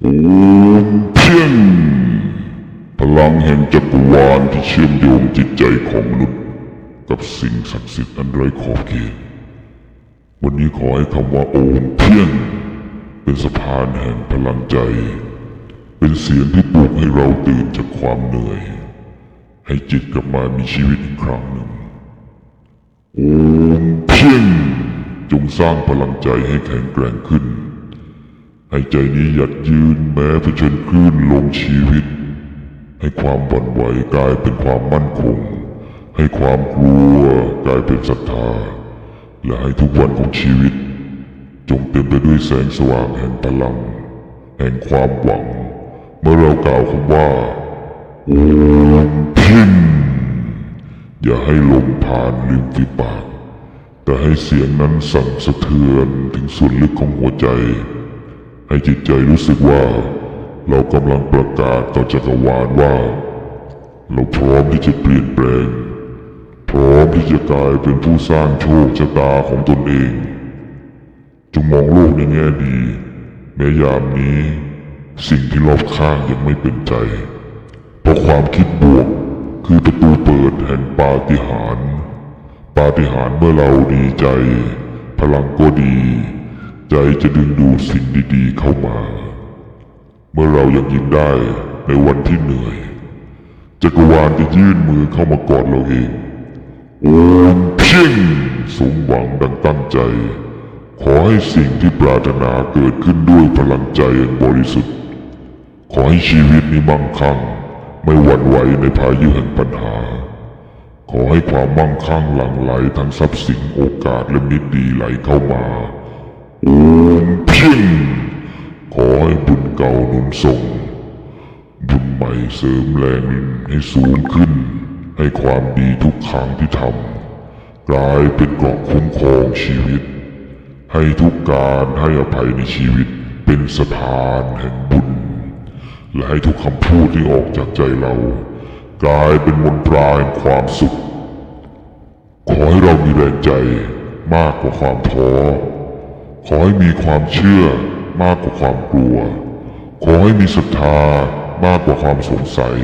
โอมเพียงพลังแห่งจักรวาลที่เชื่อมโยงจิตใจของมนุษย์ กับสิ่งศักดิ์สิทธิ์อันไร้ขอบเขต วันนี้ขอให้คำว่าโอมเพียงเป็นสะพานแห่งพลังใจ เป็นเสียงที่ปลุกให้เราตื่นจากความเหนื่อย ให้จิตกลับมามีชีวิตอีกครั้งหนึ่งโอมเพียงจงสร้างพลังใจให้แข็งแกร่งขึ้น ให้ใจนี้หยัดยืนแม้เผชิญคลื่นลมชีวิต ให้ความหวั่นไหวกลายเป็นความมั่นคง ให้ความกลัวกลายเป็นศรัทธา และให้ทุกวันของชีวิต จงเต็มไปด้วยแสงสว่างแห่งพลัง แห่งความหวัง เมื่อเรากล่าวคำว่าโอมพิมอย่าให้ลมผ่านริมฝีปาก แต่ให้เสียงนั้นสั่นสะเทือนถึงส่วนลึกของหัวใจ ให้จิตใจรู้สึกว่า เรากำลังประกาศต่อจักรวาลว่า เราพร้อมที่จะเปลี่ยนแปลง พร้อมที่จะกลายเป็นผู้สร้างโชคชะตาของตนเองจงมองโลกในแง่ดีแม้ยามนี้ สิ่งที่รอบข้างยังไม่เป็นใจ เพราะความคิดบวกคือประตูเปิดแห่งปาฏิหาริย์ปาฏิหาริย์เมื่อเราดีใจ พลังก็ดี ใจจะดึงดูดสิ่งดีๆเข้ามา เมื่อเรายังยิ้มได้ในวันที่เหนื่อย จักรวาลจะยื่นมือเข้ามากอดเราเอง โอมเพียงสมหวังดังตั้งใจ ขอให้สิ่งที่ปรารถนาเกิดขึ้นด้วยพลังใจอันบริสุทธิ์ ขอให้ชีวิตนี้มั่งคั่ง ไม่หวั่นไหวในพายุแห่งปัญหา ขอให้ความมั่งคั่งหลั่งไหลทั้งทรัพย์สินโอกาสและมิตรดีไหลเข้ามา โอมพียงขอให้บุญเก่าหนุนส่ง บุญใหม่เสริมแรงให้สูงขึ้น ให้ความดีทุกครั้งที่ทำกลายเป็นเกราะคุ้มครองชีวิต ให้ทุกการให้อภัยในชีวิตเป็นสะพานแห่งบุญ และให้ทุกคำพูดที่ออกจากใจเรา กลายเป็นมนตราแห่งความสุข ขอให้เรามีแรงใจมากกว่าความท้อ ขอให้มีความเชื่อมากกว่าความกลัว ขอให้มีศรัทธามากกว่าความสงสัย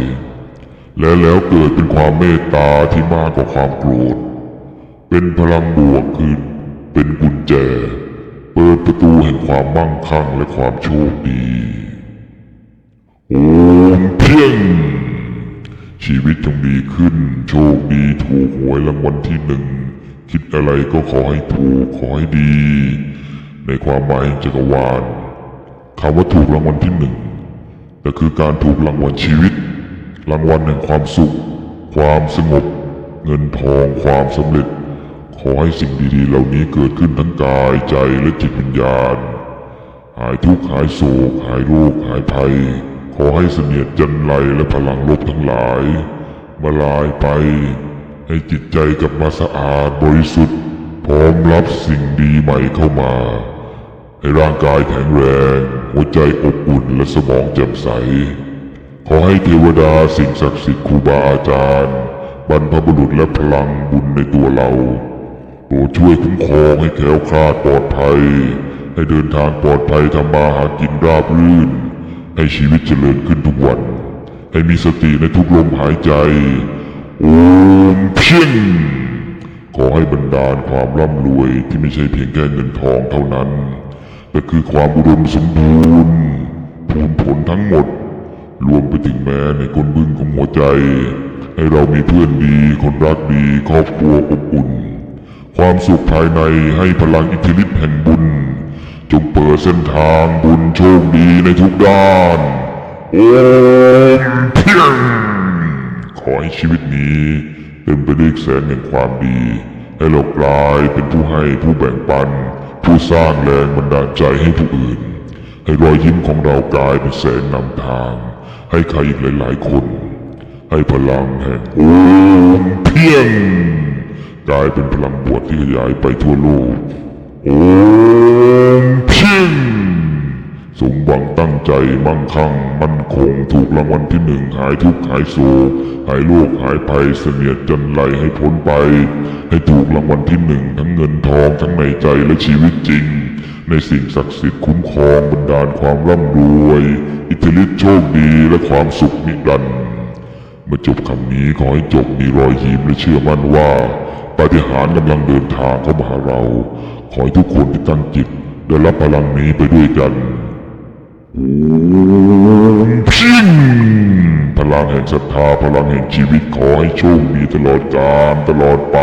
และแล้วเกิดเป็นความเมตตาที่มากกว่าความโกรธ เป็นพลังบวกคือเป็นกุญแจ เปิดประตูแห่งความมั่งคั่งและความโชคดี โอมเพียง ชีวิตจงดีขึ้น โชคดีถูกหวยรางวัลที่หนึ่ง คิดอะไรก็ขอให้ถูกขอให้ดี ในความหมายจักรวาลคำว่าถูกรางวัลที่หนึ่งแต่คือการถูกรางวัลชีวิต รางวัลแห่งความสุข ความสงบ เงินทอง ความสำเร็จ ขอให้สิ่งดีๆ เหล่านี้เกิดขึ้นทั้งกายใจและจิตวิญญาณ หายทุกข์หายโศก หายโรคหายภัย ขอให้เสนียดจันไรและพลังลบทั้งหลาย มาลายไป ให้จิตใจกลับมาสะอาดบริสุทธิ์ พร้อมรับสิ่งดีใหม่เข้ามา ให้ร่างกายแข็งแรง หัวใจอบอุ่นและสมองแจ่มใส ขอให้เทวดาสิ่งศักดิ์สิทธิ์ครูบาอาจารย์ บรรพบุรุษและพลังบุญในตัวเราโปรดช่วยคุ้มครองให้แคล้วคลาดปลอดภัย ให้เดินทางปลอดภัยทำมาหากินราบรื่น ให้ชีวิตเจริญขึ้นทุกวัน ให้มีสติในทุกลมหายใจโอมเพียงขอให้บรรดาลความร่ำรวยที่ไม่ใช่เพียงแค่เงินทองเท่านั้น แต่คือความอุดมสมบูรณ์ภูมิผลทั้งหมด รวมไปถึงแม้ในกลบึ้งของหัวใจ ให้เรามีเพื่อนดี คนรักดีครอบครัวอบอุ่น ความสุขภายในให้พลังอิทธิฤทธิ์แห่งบุญ จงเปิดเส้นทางบุญโชคดีในทุกด้านโอมเพียงขอให้ชีวิตนี้เต็มไปด้วยแสงแห่งความดี ให้เรากลายเป็นผู้ให้ผู้แบ่งปัน ผู้สร้างแรงบันดาลใจให้ผู้อื่น ให้รอยยิ้มของเรากลายเป็นแสงนำทาง ให้ใครอีกหลาย ๆ คน ให้พลังแห่งโอมเพียงกลายเป็นพลังบวกที่ขยายไปทั่วโลกโอมเพียงสมหวังตั้ง ใจมั่งคั่งมั่นคงถูกรางวัลที่หนึ่งหายทุกข์หายโศกหายโรคหายภัยเสนียดจันไรให้พ้นไป ให้ถูกรางวัลที่หนึ่งทั้งเงินทองทั้งในใจและชีวิตจริง ในสิ่งศักดิ์สิทธิ์คุ้มครองบันดาลความร่ำรวย อิทธิฤทธิโชคดีและความสุขนิรันดร์เมื่อจบคำนี้ขอให้จบมีรอยยิ้มและเชื่อมั่นว่าปาฏิหาริย์กำลังเดินทางเข้ามาหาเรา ขอให้ทุกคนที่ตั้งจิตได้รับพลังนี้ไปด้วยกัน พิงพลังแห่งศรัทธาพลังแห่งชีวิตขอให้โชคดีตลอดกาลตลอดไป